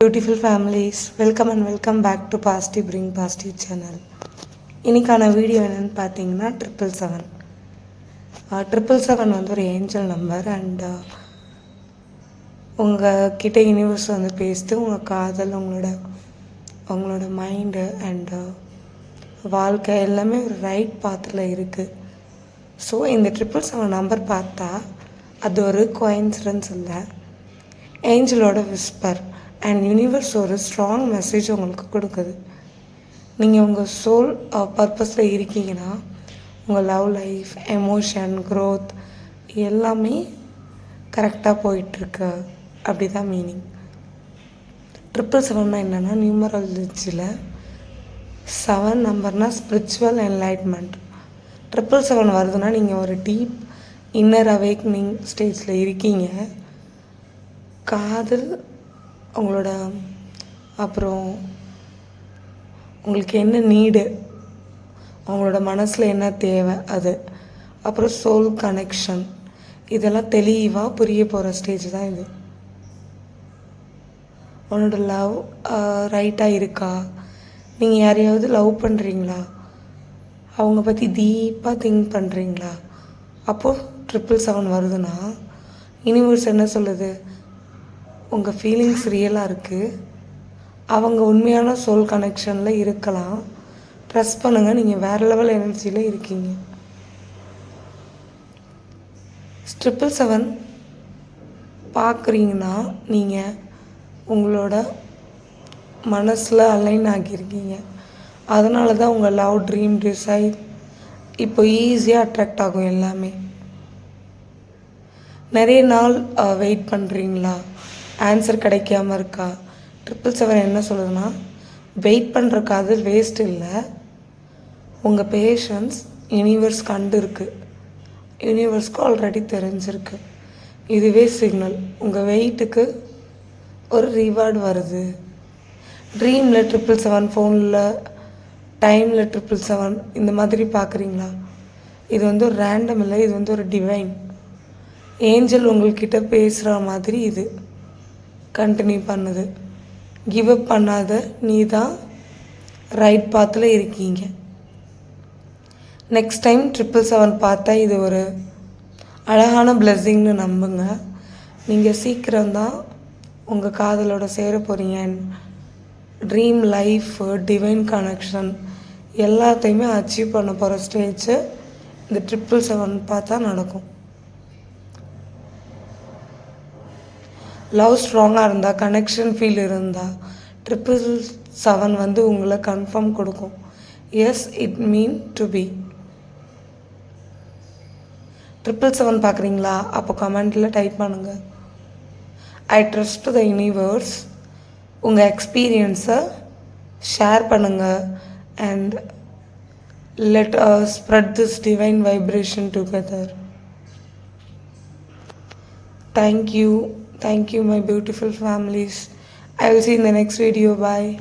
Beautiful families welcome and welcome back to positive bring positive channel இன்னைக்கான வீடியோ என்னென்னு பார்த்தீங்கன்னா ட்ரிபிள் செவன் ட்ரிபிள் செவன் வந்து ஒரு ஏஞ்சல் நம்பர் அண்ட் உங்கள் கிட்ட யூனிவர்ஸ் வந்து பேசிட்டு உங்கள் காதல் உங்களோட உங்களோட மைண்டு அண்டு வாழ்க்கை எல்லாமே ஒரு ரைட் பாத்தில் இருக்குது ஸோ இந்த ட்ரிபிள் செவன் நம்பர் பார்த்தா அது ஒரு கோயின்சிடன்ஸ் இல்லை. ஏஞ்சலோட விஸ்பர் அண்ட் யூனிவர்ஸ் ஒரு ஸ்ட்ராங் மெசேஜ் உங்களுக்கு கொடுக்குது. நீங்கள் உங்கள் சோல் பர்பஸில் இருக்கீங்கன்னா உங்கள் லவ் லைஃப் எமோஷன் க்ரோத் எல்லாமே கரெக்டாக போயிட்டுருக்கு. அப்படி தான் மீனிங் ட்ரிபிள் செவன்னா என்னென்னா நியூமராலஜியில் செவன் நம்பர்னால் ஸ்பிரிச்சுவல் என்லைட்மெண்ட் ட்ரிபிள் செவன் வருதுன்னா நீங்கள் ஒரு டீப் இன்னர் அவேக்னிங் ஸ்டேஜில் இருக்கீங்க. காதல் உங்களோட அப்புறம் உங்களுக்கு என்ன நீடு? அவங்களோட மனசில் என்ன தேவை? அது. அப்புறம் சோல் கனெக்ஷன் இதெல்லாம் தெளிவாக புரிய போகிற ஸ்டேஜ் தான் இது. உன்னோட லவ் ரைட்டாக இருக்கா? நீங்கள் யாரையாவது லவ் பண்ணுறீங்களா அவங்க பற்றி டீப்பாக திங்க் பண்ணுறீங்களா அப்போது ட்ரிபிள் செவன் வருதுன்னா யூனிவர்ஸ் என்ன சொல்லுது? உங்கள் ஃபீலிங்ஸ் ரியலாக இருக்குது அவங்க உண்மையான சோல் கனெக்ஷனில் இருக்கலாம். ட்ரஸ்ட் பண்ணுங்கள் நீங்கள் வேறு லெவல் எனர்ஜியில் இருக்கீங்க. ட்ரிபிள் செவன் பார்க்குறீங்கன்னா நீங்கள் உங்களோட மனசில் அலைன் ஆகியிருக்கீங்க அதனால தான் உங்கள் லவ் ட்ரீம் டிசைட் இப்போ ஈஸியாக அட்ராக்ட் ஆகும் எல்லாமே. நிறைய நாள் வெயிட் பண்ணுறீங்களா ஆன்சர் கிடைக்காம இருக்கா? ட்ரிபிள் செவன் என்ன சொல்லுதுன்னா வெயிட் பண்ணுற காதல் வேஸ்ட் இல்லை. உங்கள் பேஷன்ஸ் யூனிவர்ஸ் கண்டு இருக்குது யூனிவர்ஸ்க்கு ஆல்ரெடி தெரிஞ்சிருக்கு. இதுவே சிக்னல் உங்கள் வெயிட்டுக்கு ஒரு ரிவார்டு வருது. ட்ரீமில் ட்ரிபிள் செவன் ஃபோனில் டைமில் ட்ரிபிள் செவன் இந்த மாதிரி பார்க்குறீங்களா இது வந்து ஒரு ரேண்டம் இல்லை இது வந்து ஒரு டிவைன் ஏஞ்சல் உங்கள்கிட்ட பேசுகிற மாதிரி இது. கண்டினியூ பண்ணுது. கிவ் அப் பண்ணாத நீ தான் ரைட் பாத்தில் இருக்கீங்க. நெக்ஸ்ட் டைம் ட்ரிப்பிள் செவன் பார்த்தா இது ஒரு அழகான பிளெஸ்ஸிங்னு நம்புங்க. நீங்கள் சீக்கிரம்தான் உங்கள் காதலோட சேர போகிறீங்க ட்ரீம் லைஃப் டிவைன் கனெக்ஷன் எல்லாத்தையுமே அச்சீவ் பண்ண போகிற ஸ்டேஜ் இந்த ட்ரிப்புள் செவன் பார்த்தா நடக்கும். லவ் ஸ்ட்ராங்காக இருந்தால் கனெக்ஷன் ஃபீல் இருந்தால் ட்ரிபிள் செவன் வந்து உங்களை கன்ஃபார்ம் கொடுக்கும். Is it mean to be triple seven பார்க்குறீங்களா? அப்போ கமெண்டில் டைப் பண்ணுங்கள் ஐ ட்ரஸ்ட் த யூனிவர்ஸ் உங்கள் எக்ஸ்பீரியன்ஸை ஷேர் பண்ணுங்கள் and let spread this divine vibration together thank you. Thank you, my beautiful families. I will see you in the next video. Bye.